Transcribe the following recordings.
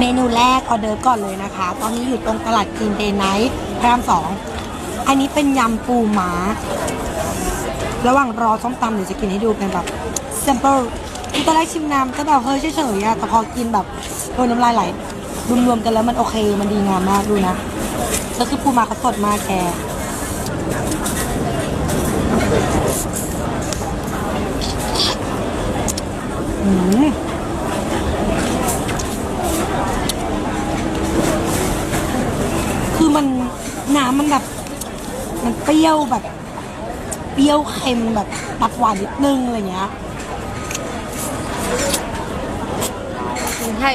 เมนูแรกออเดอร์ฟก่อนเลยนะคะ ตอนนี้อยู่ตรงตลาดกรีนเดย์ไนท์พระรามสอง อันนี้เป็นยำปูหมา ระหว่างรอส้มตำเดี๋ยวจะกินให้ดูเป็นแบบเซมเปิลคือตอนแรกชิมน้ำก็แบบเฮ้ยเฉยๆอะแต่พอกินแบบโดนน้ำลายไหลรวมๆกันแล้วมันโอเค มันดีงามมากดูนะแล้วคือปูมาเขาสดมากแก คือมันน้ำมันแบบ มันเปรี้ยวแบบ เปรี้ยวเค็มแบบตัดหวานนิดนึงอะไรเงี้ยใช่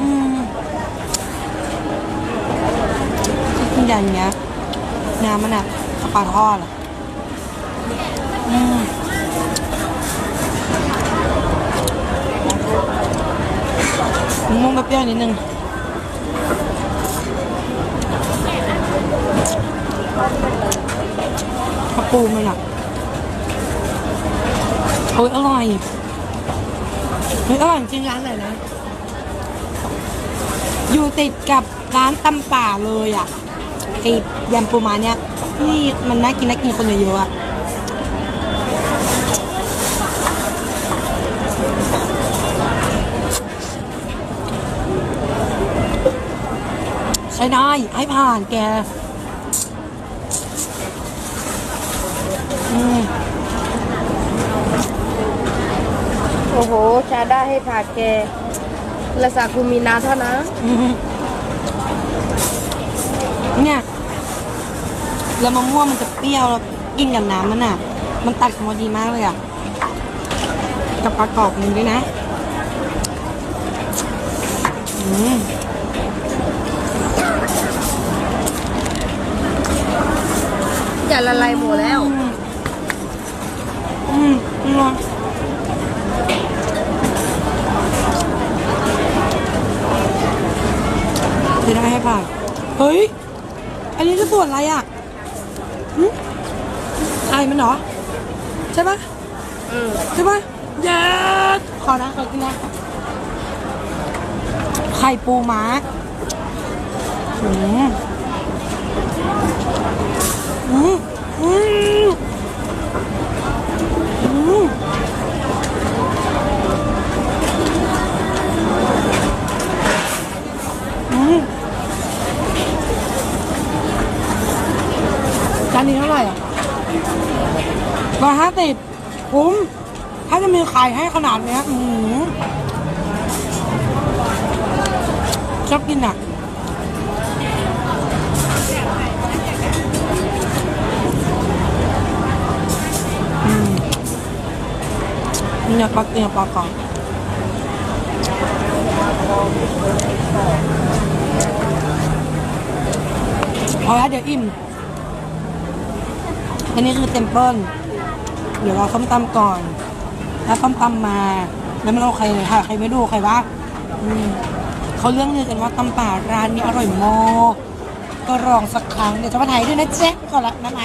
อืมกินอย่างเงี้ยน้ำมันอะสปาทอดอะอืมมะม่วงเปรี้ยวๆนิดนึง กระปูมันอะเฮ้ยอร่อยเฮ้ยอร่อยจริงร้านไหนนะ อยู่ติดกับร้านตำป่าเลยอะไอ้ยำปูมาเนี่ยนี่มันน่ากินน่ากินคนเยอะๆอะใช้ได้ให้ผ่านแก อืม โอ้โห ชาได้ให้ผ่าแกละสาคูมีนาเท่านะอืมเนี่ยแล้วมะม่วงมันจะเปรี้ยวแล้วกินกับน้ำมันอะ มันตัดกันพอดีมากเลยอะ กับปลากรอบหนึ่งด้วยนะอืมจะละลายหมดแล้ว อืมอืมอืม จะได้ให้ผ่านเฮ้ย อันนี้จะส่วนอะไรอะอืมไข่มันเหรอ ใช่ปะอืมใช่ปะเย้ขอนะขอกินนะไข่ปูม้าอืม จานนี้เท่าไหร่อะร้อยห้าสิบคุ้มถ้าจะมีไข่ให้ขนาดเนี้ยอืมชอบกินอะ อืมเนี่ยปลาเนี่ยปลากรอบพอแล้วเดี๋ยวอิ่ม อันนี้คือเต็มเปิลเดี๋ยวเราส้มตำก่อน แล้วส้มตำมา แล้วมันโอเคเลยค่ะ ใครไม่ดูใครว่าอืมเขาเรื่องลือกันว่าตำป่าร้านนี้อร่อยมากก็ลองสักครั้งเดี๋ยวจะมาถ่ายด้วยนะเจ๊ก่อนละน้ำไอ